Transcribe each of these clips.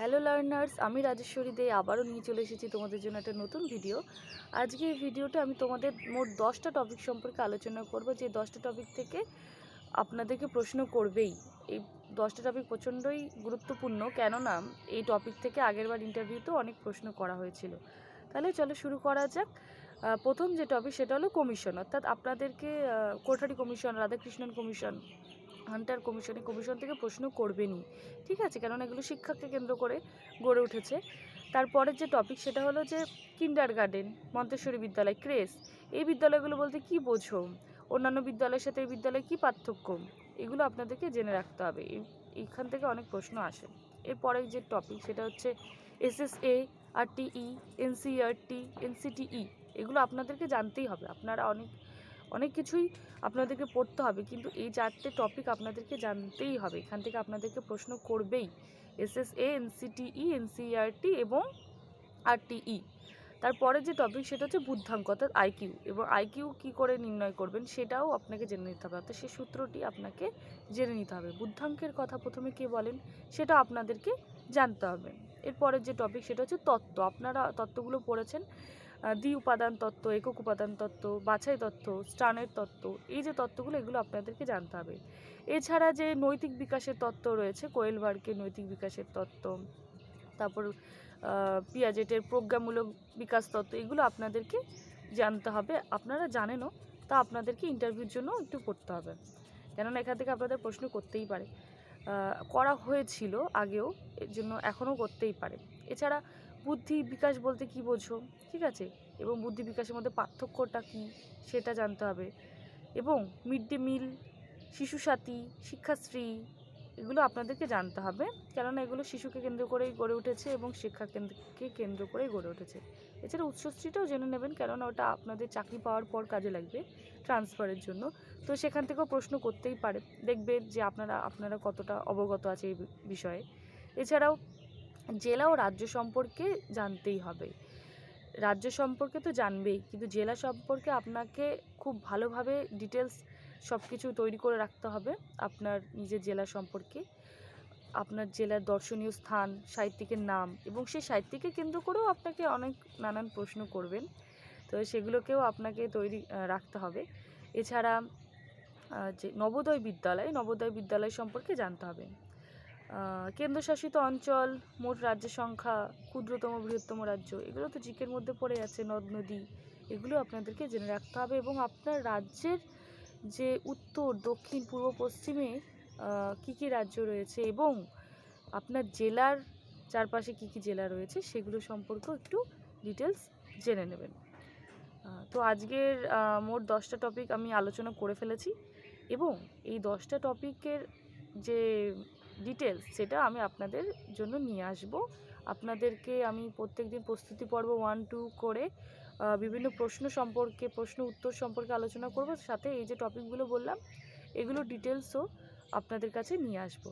Hello learners আমি রাজেশ্বরী দে, আবারও নিয়ে চলে এসেছি তোমাদের জন্য একটা নতুন ভিডিও আজকে এই ভিডিওটা আমি তোমাদের মোট দশটা টপিক সম্পর্কে আলোচনা করব, যে দশটা টপিক থেকে আপনাদেরকে প্রশ্ন করবেই। এই দশটা টপিক প্রচণ্ডই গুরুত্বপূর্ণ, কেননা এই টপিক থেকে আগেরবার ইন্টারভিউতেও অনেক প্রশ্ন করা হয়েছিল। তাহলে চলো শুরু করা যাক। প্রথম যে টপিক সেটা হলো কমিশন অর্থাৎ আপনাদেরকে Kothari commission Radhakrishnan commission Hunter কমিশনে কমিশন থেকে প্রশ্ন করবেনই, ঠিক আছে? কেননা এগুলো শিক্ষাকে কেন্দ্র করে গড়ে উঠেছে। তারপরের যে টপিক সেটা হলো যে কিন্ডার গার্ডেন মন্তেশ্বরী বিদ্যালয় ক্রেস এই বিদ্যালয়গুলো বলতে কি বোঝো? অন্যান্য বিদ্যালয়ের সাথে এই বিদ্যালয়ে কী পার্থক্য? এগুলো আপনাদেরকে জেনে রাখতে হবে। এই- এইখান থেকে অনেক প্রশ্ন আসে। এরপরে যে টপিক সেটা হচ্ছে এসএসএ আরটিই এনসিআরটি এনসিটিই এগুলো আপনাদেরকে জানতেই হবে। আপনারা অনেক অনেক কিছুই আপনাদেরকে পড়তে হবে। কিন্তু এই চারটে টপিক আপনাদেরকে জানতেই হবে। এখান থেকে আপনাদেরকে প্রশ্ন করবেই। এসএসএ এনসিটিই এনসিআরটি এবং আরটিই তারপরে যে টপিক সেটা হচ্ছে বুদ্ধাঙ্ক অর্থাৎ আইকিউ এবং আইকিউ কী করে নির্ণয় করবেন সেটাও আপনাকে জেনে নিতে হবে। অর্থাৎ সেই সূত্রটি আপনাকে জেনে নিতে হবে। বুদ্ধাঙ্কের কথা প্রথমে কে বলেন সেটা আপনাদেরকে জানতে হবে। এরপরের যে টপিক সেটা হচ্ছে তত্ত্ব। আপনারা তত্ত্বগুলো পড়েছেন। দ্বি উপাদান তত্ত্ব, একক উপাদান তত্ত্ব, বাছাই তত্ত্ব, স্টানের তত্ত্ব, এই যে তত্ত্বগুলো, এগুলো আপনাদেরকে জানতে হবে। এছাড়া যে নৈতিক বিকাশের তত্ত্ব রয়েছে, কোয়েলবার্গের নৈতিক বিকাশের তত্ত্ব, তারপর পিয়াজেটের প্রজ্ঞামূলক বিকাশ তত্ত্ব, এগুলো আপনাদেরকে জানতে হবে। আপনারা জানেনও, তা আপনাদেরকে ইন্টারভিউর জন্য একটু পড়তে হবে। কেননা এখান থেকে আপনাদের প্রশ্ন করতেই পারে। করা হয়েছিল আগেও, এর জন্য এখনও করতেই পারে। এছাড়া বুদ্ধি বিকাশ বলতে কি বোঝো? ঠিক আছে? এবং বুদ্ধি বিকাশের মধ্যে পার্থক্যটা কী সেটা জানতে হবে। এবং মিড ডে মিল, শিশু সাথী শিক্ষাশ্রী এগুলো আপনাদেরকে জানতে হবে। কেননা এগুলো শিশুকে কেন্দ্র করেই গড়ে উঠেছে এবং শিক্ষা কেন্দ্রকে কেন্দ্র করেই গড়ে উঠেছে। এছাড়া উচ্চশ্রীটাও জেনে নেবেন, কেননা ওটা আপনাদের চাকরি পাওয়ার পর কাজে লাগবে, ট্রান্সফারের জন্য। তো সেখান থেকেও প্রশ্ন করতেই পারে। দেখবেন যে আপনারা আপনারা কতটা অবগত আছে এই বিষয়ে। এছাড়াও জেলা ও রাজ্য সম্পর্কে জানতেই হবে। রাজ্য সম্পর্কে তো জানবেই, কিন্তু জেলা সম্পর্কে আপনাকে খুব ভালোভাবে ডিটেলস সব কিছু তৈরি করে রাখতে হবে আপনার নিজের জেলা সম্পর্কে। আপনার জেলার দর্শনীয় স্থান, সাহিত্যিকের নাম এবং সেই সাহিত্যিককে কেন্দ্র করেও আপনাকে অনেক নানান প্রশ্ন করবেন। তো সেগুলোকেও আপনাকে তৈরি রাখতে হবে। এছাড়া যে নবোদয় বিদ্যালয় নবোদয় বিদ্যালয় সম্পর্কে জানতে হবে। কেন্দ্রশাসিত অঞ্চল, মোট রাজ্যের সংখ্যা, ক্ষুদ্রতম, বৃহত্তম রাজ্য, এগুলো তো জিকের মধ্যে পড়ে আছে, নদ, নদী, এগুলো আপনাদেরকে জেনে রাখতে হবে এবং আপনার রাজ্যের যে উত্তর, দক্ষিণ, পূর্ব, পশ্চিমে কী কী রাজ্য রয়েছে এবং আপনার জেলার চারপাশে কী কী জেলা রয়েছে, সেগুলো সম্পর্কেও একটু ডিটেলস জেনে নেবেন। তো আজকের মোট দশটা টপিক আমি আলোচনা করে ফেলেছি এবং এই দশটা টপিকের যে ডিটেলস সেটা আমি আপনাদের জন্য নিয়ে আসব। আপনাদেরকে আমি প্রত্যেক দিন প্রস্তুতি পর্ব ওয়ান টু করে বিভিন্ন প্রশ্ন সম্পর্কে, প্রশ্ন উত্তর সম্পর্কে আলোচনা করব। সাথে এই যে টপিকগুলো বললাম, এগুলো ডিটেলসও আপনাদের কাছে নিয়ে আসব।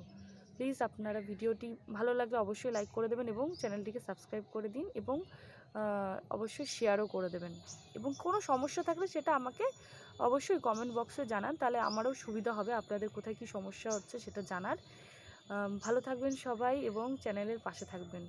প্লিজ আপনারা ভিডিওটি ভালো লাগলে অবশ্যই লাইক করে দেবেন এবং চ্যানেলটিকে সাবস্ক্রাইব করে দিন এবং অবশ্যই শেয়ারও করে দেবেন। এবং কোনো সমস্যা থাকলে সেটা আমাকে অবশ্যই কমেন্ট বক্সে জানান, তাহলে আমারও সুবিধা হবে। আপনাদের কোথায় কী সমস্যা হচ্ছে সেটা জানার। ভালো থাকবেন সবাই এবং চ্যানেলের পাশে থাকবেন।